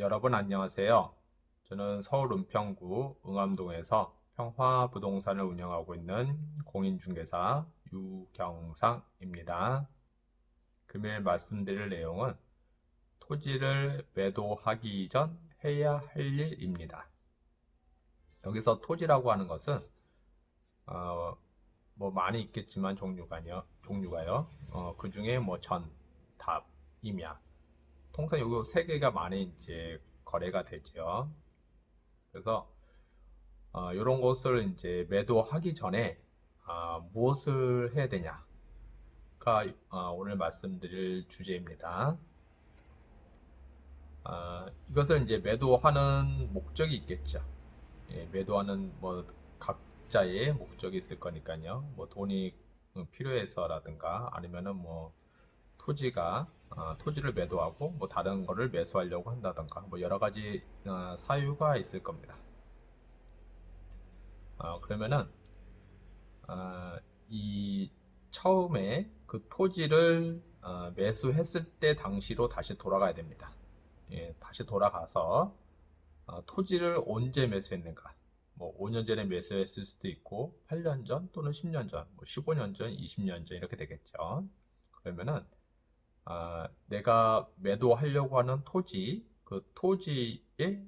여러분 안녕하세요. 저는 서울 은평구 응암동에서 평화부동산을 운영하고 있는 공인중개사 유경상입니다. 금일 말씀드릴 내용은 토지를 매도하기 전 해야 할 일입니다. 여기서 토지라고 하는 것은 어, 뭐 많이 있겠지만 종류가요, 종류가요. 어, 그 중에 뭐 전, 답, 임야. 통상 요거 세 개가 많이 이제 거래가 되죠. 그래서 어, 이런 것을 이제 매도하기 전에 아, 무엇을 해야 되냐가 어, 오늘 말씀드릴 주제입니다. 아, 이것을 이제 매도하는 목적이 있겠죠. 예, 매도하는 뭐 각자의 목적이 있을 거니까요. 뭐 돈이 필요해서라든가 아니면은 뭐 토지가 어, 토지를 매도하고 뭐 다른 거를 매수하려고 한다든가 뭐 여러 가지 어, 사유가 있을 겁니다. 어, 그러면은 어, 이 처음에 그 토지를 어, 매수했을 때 당시로 다시 돌아가야 됩니다. 예, 다시 돌아가서 어, 토지를 언제 매수했는가? 뭐 5년 전에 매수했을 수도 있고 8년 전 또는 10년 전, 뭐 15년 전, 20년 전 이렇게 되겠죠. 그러면은 아, 내가 매도하려고 하는 토지, 그 토지의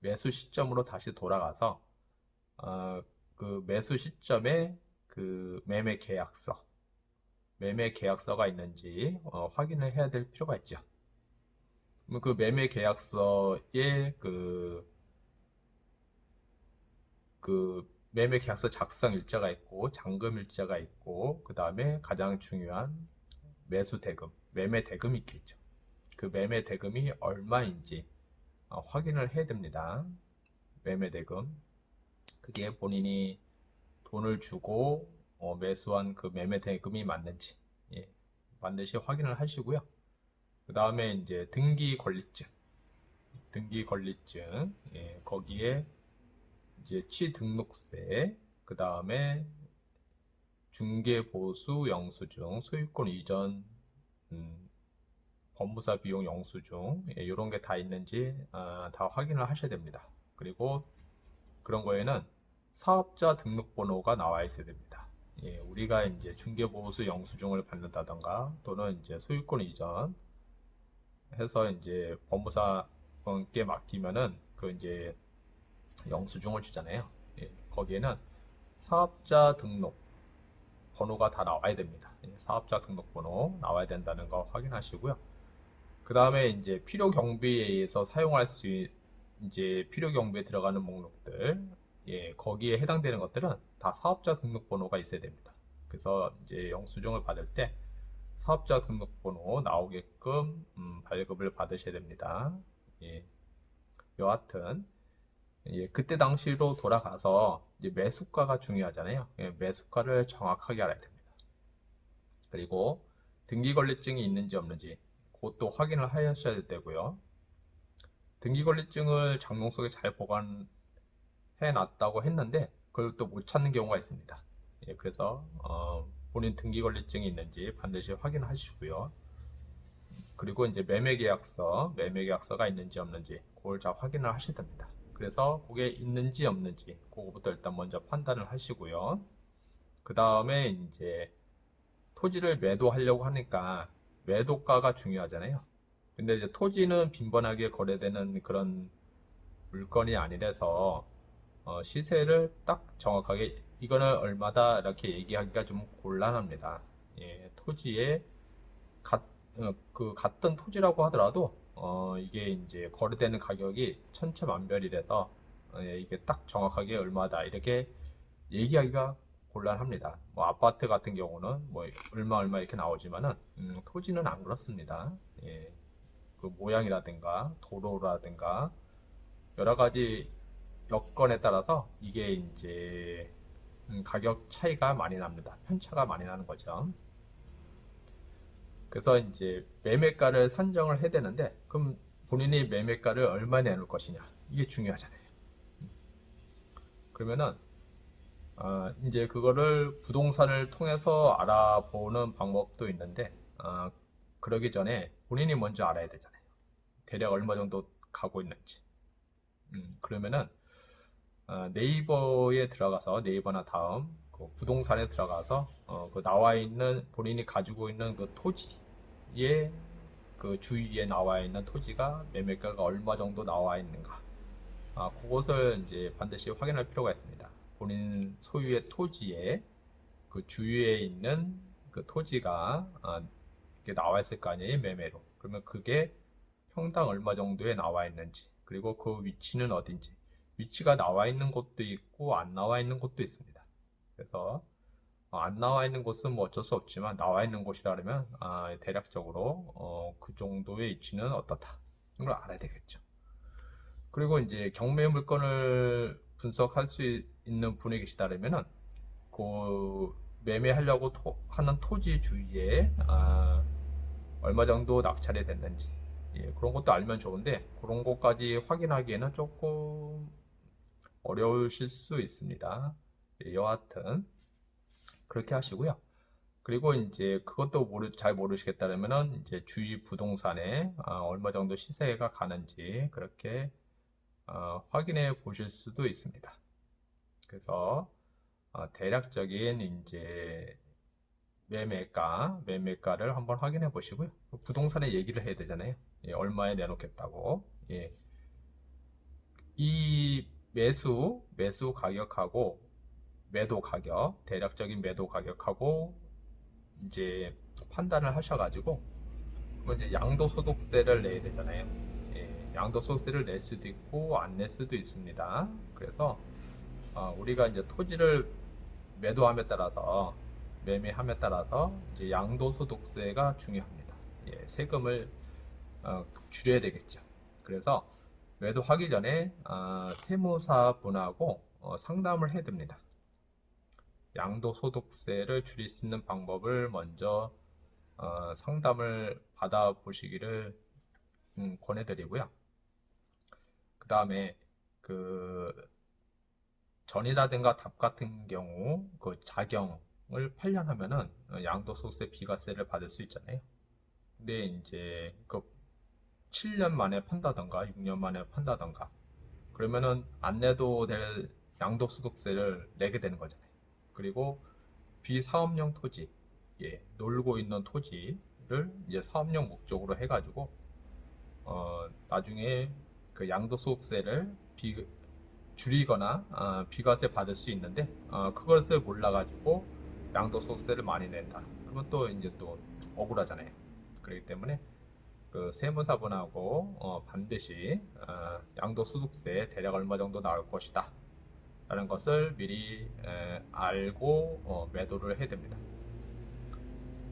매수 시점으로 다시 돌아가서 아, 그 매수 시점에 그 매매 계약서, 매매 계약서가 있는지 어, 확인을 해야 될 필요가 있죠. 그 매매 계약서에 그, 그 매매 계약서 작성 일자가 있고 잔금 일자가 있고 그 다음에 가장 중요한 매수 대금, 매매 대금이 있겠죠. 그 매매 대금이 얼마인지 어, 확인을 해야 됩니다. 매매 대금. 그게 본인이 돈을 주고 어, 매수한 그 매매 대금이 맞는지 예, 반드시 확인을 하시고요. 그 다음에 이제 등기 권리증, 등기 권리증, 예, 거기에 이제 취등록세, 그 다음에 중개보수 영수증, 소유권 이전, 음, 법무사 비용 영수증, 예, 이런 게 다 있는지 아, 다 확인을 하셔야 됩니다. 그리고 그런 거에는 사업자 등록번호가 나와 있어야 됩니다. 예, 우리가 이제 중개보수 영수증을 받는다던가 또는 이제 소유권 이전 해서 이제 법무사께 맡기면은 그 이제 영수증을 주잖아요. 예, 거기에는 사업자 등록 번호가 다 나와야 됩니다. 예, 사업자 등록번호 나와야 된다는 거 확인하시고요. 그 다음에 이제 필요 경비에 의해서 사용할 수 있- 이제 필요 경비에 들어가는 목록들 예, 거기에 해당되는 것들은 다 사업자 등록번호가 있어야 됩니다. 그래서 이제 영수증을 받을 때 사업자 등록번호 나오게끔 음, 발급을 받으셔야 됩니다. 예. 여하튼 예, 그때 당시로 돌아가서 매수가가 중요하잖아요. 예, 매수가를 정확하게 알아야 됩니다. 그리고 등기권리증이 있는지 없는지 그것도 확인을 하셔야 되고요. 등기권리증을 장롱 속에 잘 보관해 놨다고 했는데 그걸 또 못 찾는 경우가 있습니다. 예, 그래서 어, 본인 등기권리증이 있는지 반드시 확인하시고요. 그리고 이제 매매계약서, 매매계약서가 있는지 없는지 그걸 잘 확인을 하셔야 됩니다. 그래서 그게 있는지 없는지 그거부터 일단 먼저 판단을 하시고요. 그 다음에 이제 토지를 매도하려고 하니까 매도가가 중요하잖아요. 근데 이제 토지는 빈번하게 거래되는 그런 물건이 아니라서 어, 시세를 딱 정확하게 이거는 얼마다 이렇게 얘기하기가 좀 곤란합니다. 예, 토지에 같, 어, 그 같은 토지라고 하더라도 어, 이게 이제 거래되는 가격이 천차만별이라서 어, 예, 이게 딱 정확하게 얼마다 이렇게 얘기하기가 곤란합니다. 뭐 아파트 같은 경우는 뭐 얼마 얼마 이렇게 나오지만은 음, 토지는 안 그렇습니다. 예, 그 모양이라든가 도로라든가 여러 가지 여건에 따라서 이게 이제 음, 가격 차이가 많이 납니다. 편차가 많이 나는 거죠. 그래서 이제 매매가를 산정을 해야 되는데 그럼 본인이 매매가를 얼마 내놓을 것이냐 이게 중요하잖아요. 그러면은 아, 이제 그거를 부동산을 통해서 알아보는 방법도 있는데 아, 그러기 전에 본인이 먼저 알아야 되잖아요. 대략 얼마 정도 가고 있는지. 음, 그러면은 어, 네이버에 들어가서 네이버나 다음 그 부동산에 들어가서 어, 그 나와 있는 본인이 가지고 있는 그 토지의 그 주위에 나와 있는 토지가 매매가가 얼마 정도 나와 있는가. 아, 그것을 이제 반드시 확인할 필요가 있습니다. 본인 소유의 토지에 그 주위에 있는 그 토지가 아, 이렇게 나와 있을 거 아니에요, 매매로. 그러면 그게 평당 얼마 정도에 나와 있는지, 그리고 그 위치는 어딘지. 위치가 나와 있는 곳도 있고 안 나와 있는 곳도 있습니다. 그래서 어, 안 나와 있는 곳은 뭐 어쩔 수 없지만 나와 있는 곳이라면 아, 대략적으로 어, 그 정도의 위치는 어떻다. 이런 걸 알아야 되겠죠. 그리고 이제 경매 물건을 분석할 수 있는 분이 계시다면은 그 매매하려고 토- 하는 토지 주위에 아, 얼마 정도 낙찰이 됐는지 예, 그런 것도 알면 좋은데 그런 것까지 확인하기에는 조금 어려우실 수 있습니다. 예, 여하튼 그렇게 하시고요. 그리고 이제 그것도 모르, 잘 모르시겠다면은 이제 주위 부동산에 아, 얼마 정도 시세가 가는지 그렇게 어, 확인해 보실 수도 있습니다. 그래서 어, 대략적인 이제 매매가, 매매가를 한번 확인해 보시고요. 부동산에 얘기를 해야 되잖아요. 예, 얼마에 내놓겠다고. 예. 이 매수, 매수 가격하고 매도 가격, 대략적인 매도 가격하고 이제 판단을 하셔가지고 그건 이제 양도소득세를 내야 되잖아요. 예, 양도소득세를 낼 수도 있고 안 낼 수도 있습니다. 그래서 어, 우리가 이제 토지를 매도함에 따라서 매매함에 따라서 이제 양도소득세가 중요합니다. 예, 세금을 어, 줄여야 되겠죠. 그래서 매도하기 전에 아, 세무사 분하고 어, 상담을 해야 됩니다. 양도 소득세를 줄일 수 있는 방법을 먼저 어, 상담을 받아 보시기를 음, 권해드리고요. 그 다음에 그 전이라든가 답 같은 경우 그 자경을 8년 하면은 어, 양도소득세 비과세를 받을 수 있잖아요. 근데 이제 그 7년 만에 판다던가 6년 만에 판다던가 그러면은 안 내도 될 양도소득세를 내게 되는 거잖아요. 그리고 비사업용 토지, 예, 놀고 있는 토지를 이제 사업용 목적으로 해가지고 어, 나중에 그 양도소득세를 비, 줄이거나 아, 비과세 받을 수 있는데 어, 그것을 몰라가지고 양도소득세를 많이 낸다. 그러면 또 이제 또 억울하잖아요. 그렇기 때문에 그 세무사분하고 어, 반드시 어, 양도소득세 대략 얼마 정도 나올 것이다. 라는 것을 미리 에, 알고 어, 매도를 해야 됩니다.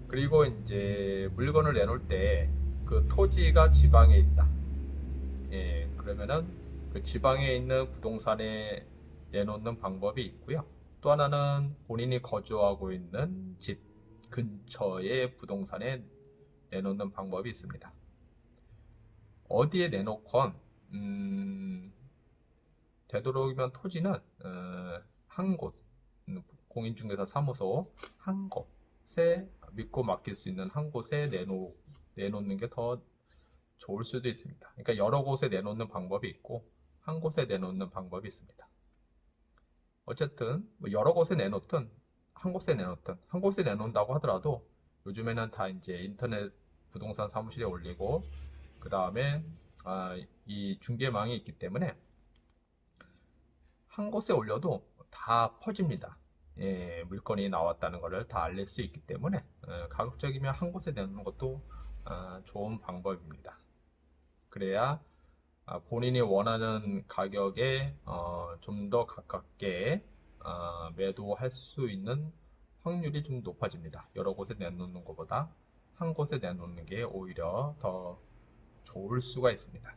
그리고 이제 물건을 내놓을 때 그 토지가 지방에 있다. 예, 그러면은 그 지방에 있는 부동산에 내놓는 방법이 있고요. 또 하나는 본인이 거주하고 있는 집 근처의 부동산에 내놓는 방법이 있습니다. 어디에 내놓건 음, 되도록이면 토지는 어, 한 곳, 음, 공인중개사 사무소 한 곳에 믿고 맡길 수 있는 한 곳에 내놓, 내놓는 게 더 좋을 수도 있습니다. 그러니까 여러 곳에 내놓는 방법이 있고 한 곳에 내놓는 방법이 있습니다. 어쨌든 뭐 여러 곳에 내놓든 한 곳에 내놓든 한 곳에 내놓는다고 하더라도 요즘에는 다 이제 인터넷 부동산 사무실에 올리고 그 다음에 아, 이 중개망이 있기 때문에 한 곳에 올려도 다 퍼집니다. 예, 물건이 나왔다는 것을 다 알릴 수 있기 때문에 어, 가급적이면 한 곳에 내놓는 것도 아, 좋은 방법입니다. 그래야 아, 본인이 원하는 가격에 어, 좀 더 가깝게 아, 매도할 수 있는 확률이 좀 높아집니다. 여러 곳에 내놓는 것보다 한 곳에 내놓는 게 오히려 더 좋을 수가 있습니다.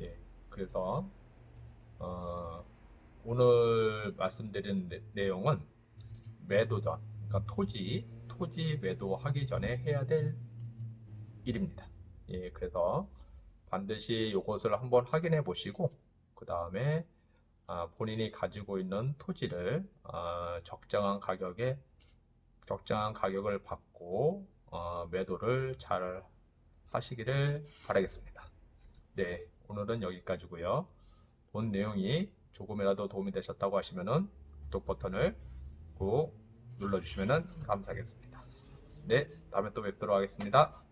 예, 그래서 어, 오늘 말씀드린 내- 내용은 매도 전, 그러니까 토지, 토지 매도하기 전에 해야 될 일입니다. 예, 그래서 반드시 이것을 한번 확인해 보시고 그 다음에 아, 본인이 가지고 있는 토지를 아, 적정한 가격에 적정한 가격을 받고 어, 매도를 잘 하시기를 바라겠습니다. 네, 오늘은 여기까지고요. 본 내용이 조금이라도 도움이 되셨다고 하시면은 구독 버튼을 꼭 눌러주시면 감사하겠습니다. 네, 다음에 또 뵙도록 하겠습니다.